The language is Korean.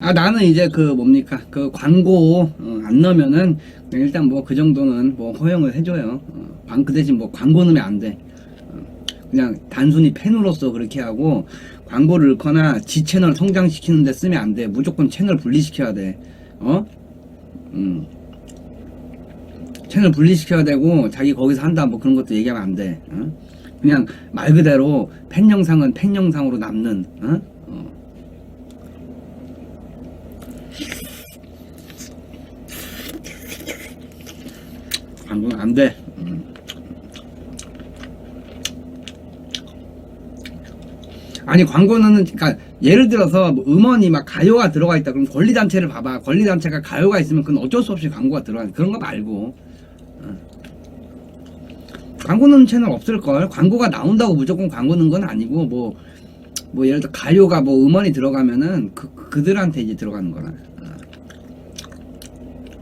아 나는 이제 그 뭡니까 그 광고 어, 안 넣으면은 일단 뭐 그 정도는 뭐 허용을 해줘요. 어, 방- 그 대신 뭐 광고 넣으면 안 돼. 어, 그냥 단순히 팬으로서 그렇게 하고 광고를 넣거나 지 채널 성장시키는데 쓰면 안 돼. 무조건 채널 분리시켜야 돼. 어? 음. 채널 분리시켜야 되고 자기 거기서 한다 뭐 그런 것도 얘기하면 안 돼. 어? 그냥 말 그대로 팬 영상은 팬 영상으로 남는. 어? 어. 광고는 안 돼. 음. 아니 광고는 그러니까 예를 들어서 뭐 음원이 막 가요가 들어가 있다 그럼 권리 단체를 봐봐 권리 단체가 가요가 있으면 그건 어쩔 수 없이 광고가 들어가 그런 거 말고 어. 광고 넣는 채널 없을 걸 광고가 나온다고 무조건 광고 넣는 건 아니고 뭐 뭐 예를 들어 가요가 뭐 음원이 들어가면은 그 그들한테 이제 들어가는 거라